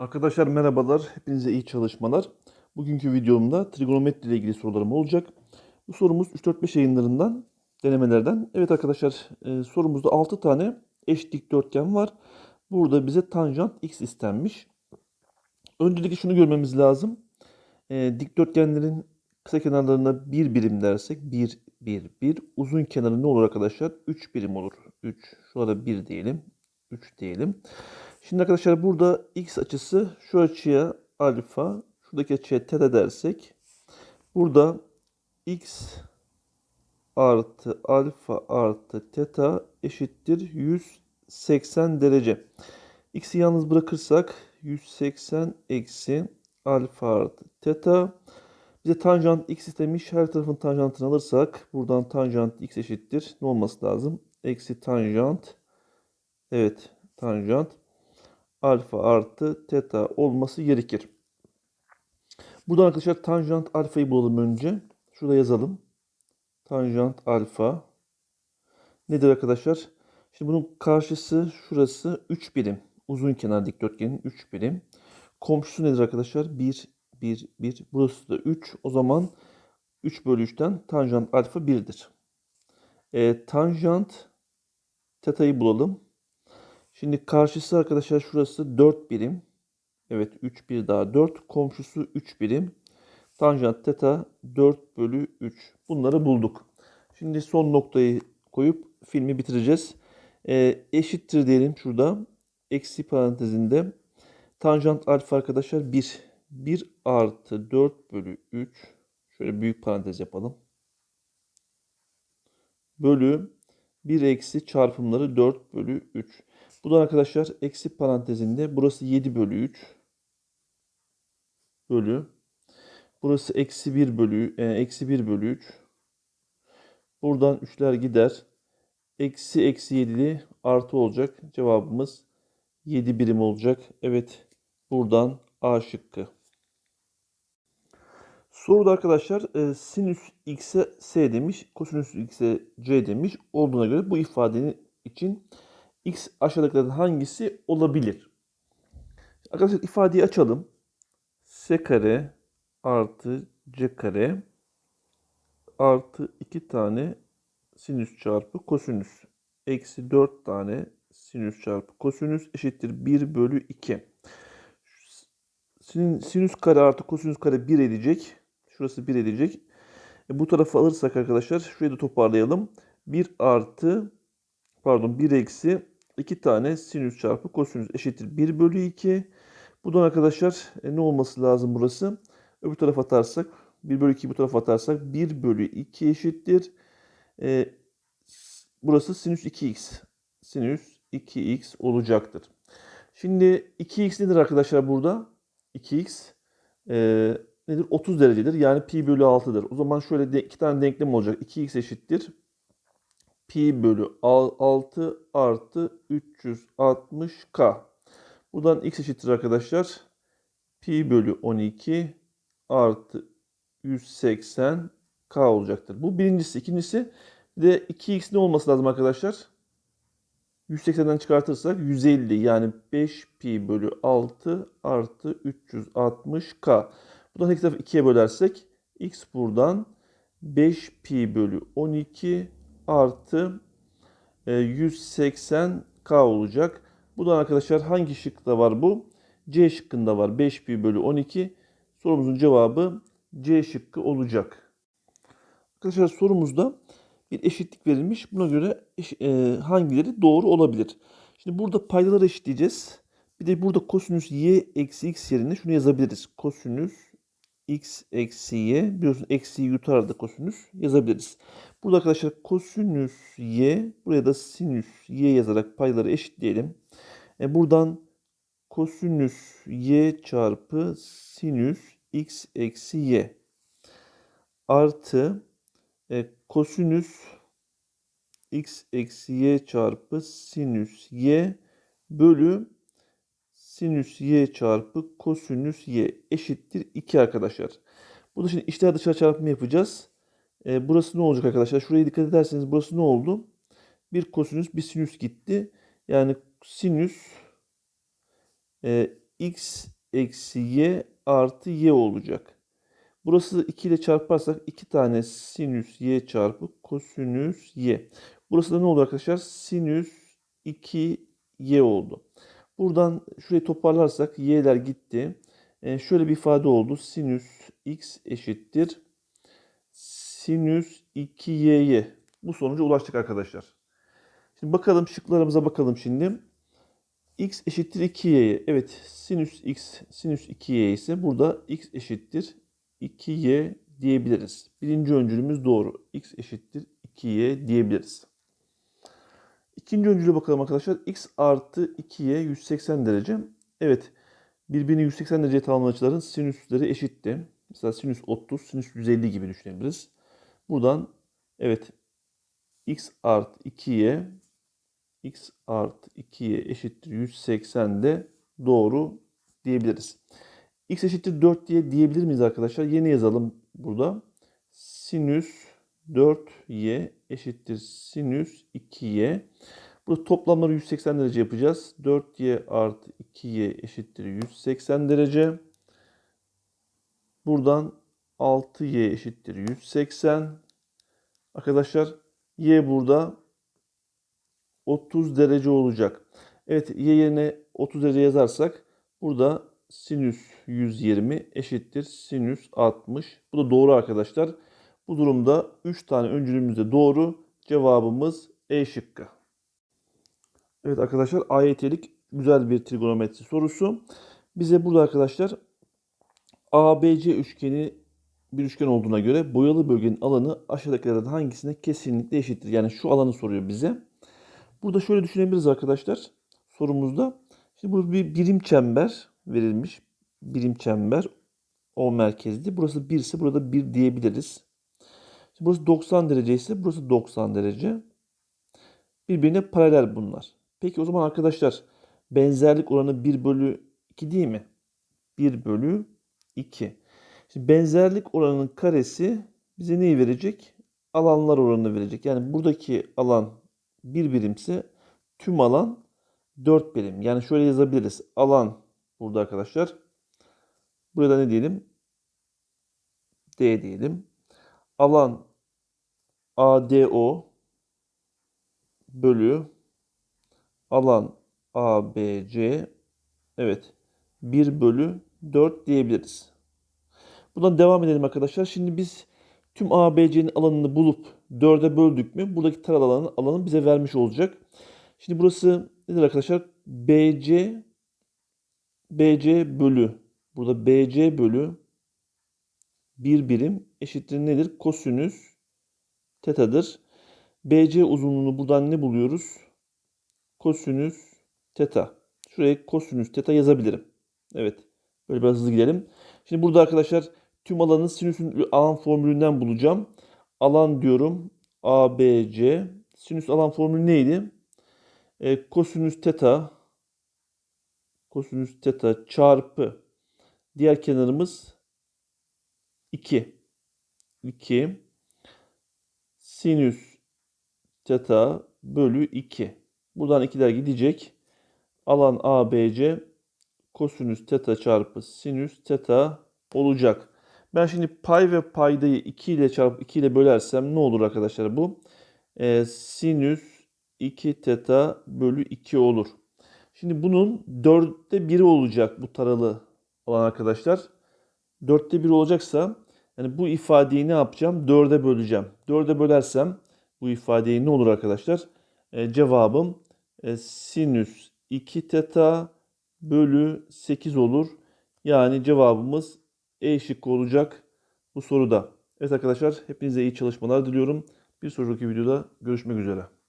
Arkadaşlar merhabalar. Hepinize iyi çalışmalar. Bugünkü videomda trigonometri ile ilgili sorularım olacak. Bu sorumuz 3-4-5 yayınlarından, denemelerden. Evet arkadaşlar e, sorumuzda 6 tane eş dikdörtgen var. Burada bize tanjant x istenmiş. Öncelikle şunu görmemiz lazım. E, dikdörtgenlerin kısa kenarlarına 1 birim dersek 1, 1, 1. Uzun kenarı ne olur arkadaşlar? 3 birim olur. 3. Şurada 1 diyelim. 3 diyelim. Şimdi arkadaşlar burada x açısı şu açıya alfa, şuradaki açıya teta dersek burada x artı alfa artı teta eşittir 180 derece. X'i yalnız bırakırsak 180 eksi alfa artı teta. Bize tanjant x istemiş. Her tarafın tanjantını alırsak buradan tanjant x eşittir. Ne olması lazım? Eksi tanjant. Evet tanjant alfa artı teta olması gerekir. Buradan arkadaşlar tanjant alfayı bulalım önce. Şurada yazalım. Tanjant alfa. Nedir arkadaşlar? Şimdi bunun karşısı şurası 3 birim. Uzun kenar dikdörtgenin 3 birim. Komşusu nedir arkadaşlar? 1, 1, 1. Burası da 3. O zaman 3 bölü 3'ten tanjant alfa 1'dir. E, tanjant teta'yı bulalım. Şimdi karşısı arkadaşlar şurası 4 birim. Evet 3 bir daha 4. Komşusu 3 birim. Tanjant teta 4 bölü 3. Bunları bulduk. Şimdi son noktayı koyup filmi bitireceğiz. E, eşittir diyelim şurada. Eksi parantezinde. Tanjant alfa arkadaşlar 1. 1 artı 4 bölü 3. Şöyle büyük parantez yapalım. Bölü 1 eksi çarpımları 4 bölü 3. Bu da arkadaşlar eksi parantezinde burası 7 bölü 3 bölü. Burası eksi 1 bölü e, eksi 1 bölü 3 buradan 3'ler gider. Eksi eksi 7'li artı olacak. Cevabımız 7 birim olacak. Evet buradan A şıkkı. Soruda arkadaşlar e, sinüs x'e s demiş, kosinüs x'e c demiş. Olduğuna göre bu ifadenin için x aşağıdakilerden hangisi olabilir? Arkadaşlar ifadeyi açalım. s kare artı c kare artı 2 tane sinüs çarpı kosinüs eksi 4 tane sinüs çarpı kosinüs eşittir 1 bölü 2. Sinüs kare artı kosinüs kare 1 edecek. Şurası 1 edecek. E, bu tarafa alırsak arkadaşlar şurayı da toparlayalım. 1 artı pardon 1 eksi 2 tane sinüs çarpı kosinüs eşittir 1 bölü 2. Buradan arkadaşlar e, ne olması lazım burası? Öbür tarafa atarsak 1 bölü 2 bu tarafa atarsak 1 bölü 2 eşittir. E, burası sinüs 2x. Sinüs 2x olacaktır. Şimdi 2x nedir arkadaşlar burada? 2x e, nedir? 30 derecedir. Yani pi bölü 6'dır. O zaman şöyle de iki tane denklem olacak. 2x eşittir pi bölü 6 artı 360k. Buradan x eşittir arkadaşlar. Pi bölü 12 artı 180k olacaktır. Bu birincisi. İkincisi de 2x ne olması lazım arkadaşlar? 180'den çıkartırsak 150 yani 5 pi bölü 6 artı 360k. Buradan iki tarafı 2'ye bölersek x buradan 5 pi bölü 12 artı 180k e, olacak. Bu da arkadaşlar hangi şıkta var bu? C şıkkında var. 5 pi bölü 12. Sorumuzun cevabı C şıkkı olacak. Arkadaşlar sorumuzda bir eşitlik verilmiş. Buna göre e, hangileri doğru olabilir? Şimdi burada paydaları eşitleyeceğiz. Bir de burada kosinüs y eksi x yerine şunu yazabiliriz. Kosinüs x eksi y biliyorsun eksi yutar da kosinüs yazabiliriz. Burada arkadaşlar kosinüs y buraya da sinüs y yazarak payları eşitleyelim. E buradan kosinüs y çarpı sinüs x eksi y artı e, kosinüs x eksi y çarpı sinüs y bölü sinüs y çarpı kosinüs y eşittir 2 arkadaşlar. Burada şimdi içler dışarı çarpımı yapacağız. E, burası ne olacak arkadaşlar? Şuraya dikkat ederseniz burası ne oldu? Bir kosinüs bir sinüs gitti. Yani sinüs e, x eksi y artı y olacak. Burası 2 ile çarparsak 2 tane sinüs y çarpı kosinüs y. Burası da ne oldu arkadaşlar? Sinüs 2y oldu. Buradan şurayı toparlarsak y'ler gitti. E, şöyle bir ifade oldu. Sinüs x eşittir. Sinüs 2y'ye. Bu sonuca ulaştık arkadaşlar. Şimdi bakalım şıklarımıza bakalım şimdi. x eşittir 2y'ye. Evet sinüs x sinüs 2y ise burada x eşittir 2y diyebiliriz. Birinci öncülümüz doğru. x eşittir 2y diyebiliriz. İkinci öncüle bakalım arkadaşlar. x artı 2y 180 derece. Evet birbirini 180 derece tamamlayan açıların sinüsleri eşitti. Mesela sinüs 30, sinüs 150 gibi düşünebiliriz. Buradan evet x artı 2y x artı 2y eşittir 180 de doğru diyebiliriz. x eşittir 4 diye diyebilir miyiz arkadaşlar? Yeni yazalım burada. Sinüs 4y eşittir sinüs 2y. Burada toplamları 180 derece yapacağız. 4y artı 2y eşittir 180 derece. Buradan 6y eşittir 180. Arkadaşlar y burada 30 derece olacak. Evet y yerine 30 derece yazarsak burada sinüs 120 eşittir sinüs 60. Bu da doğru arkadaşlar. Bu durumda 3 tane öncülümüz de doğru. Cevabımız E şıkkı. Evet arkadaşlar AYT'lik güzel bir trigonometri sorusu. Bize burada arkadaşlar ABC üçgeni bir üçgen olduğuna göre boyalı bölgenin alanı aşağıdakilerden hangisine kesinlikle eşittir? Yani şu alanı soruyor bize. Burada şöyle düşünebiliriz arkadaşlar sorumuzda. Şimdi burada bir birim çember verilmiş. Birim çember o merkezli. Burası 1 ise burada 1 diyebiliriz. Şimdi burası 90 derece ise burası 90 derece. Birbirine paralel bunlar. Peki o zaman arkadaşlar benzerlik oranı 1 bölü 2 değil mi? 1 bölü 2. Şimdi benzerlik oranının karesi bize neyi verecek? Alanlar oranını verecek. Yani buradaki alan 1 birimse tüm alan 4 birim. Yani şöyle yazabiliriz. Alan burada arkadaşlar. Burada ne diyelim? D diyelim. Alan ADO bölü alan ABC evet 1 bölü 4 diyebiliriz. Buradan devam edelim arkadaşlar. Şimdi biz tüm ABC'nin alanını bulup 4'e böldük mü buradaki taral alanı, alanı bize vermiş olacak. Şimdi burası nedir arkadaşlar? BC BC bölü burada BC bölü 1 birim eşittir nedir? Kosinüs tetadır. BC uzunluğunu buradan ne buluyoruz? Kosinüs teta. Şuraya kosinüs teta yazabilirim. Evet. Böyle biraz hızlı gidelim. Şimdi burada arkadaşlar tüm alanın sinüsün alan formülünden bulacağım. Alan diyorum ABC. Sinüs alan formülü neydi? E, kosinüs teta kosinüs teta çarpı diğer kenarımız 2. 2 sinüs teta bölü 2. Buradan 2'ler gidecek. Alan ABC kosinüs teta çarpı sinüs teta olacak. Ben şimdi pay ve paydayı 2 ile çarpıp 2 ile bölersem ne olur arkadaşlar bu? Ee, sinüs 2 teta bölü 2 olur. Şimdi bunun 4'te 1'i olacak bu taralı olan arkadaşlar. 4'te 1 olacaksa yani bu ifadeyi ne yapacağım? 4'e böleceğim. 4'e bölersem bu ifadeyi ne olur arkadaşlar? Ee, cevabım e, sinüs 2 teta bölü 8 olur. Yani cevabımız E şıkkı olacak bu soruda. Evet arkadaşlar hepinize iyi çalışmalar diliyorum. Bir sonraki videoda görüşmek üzere.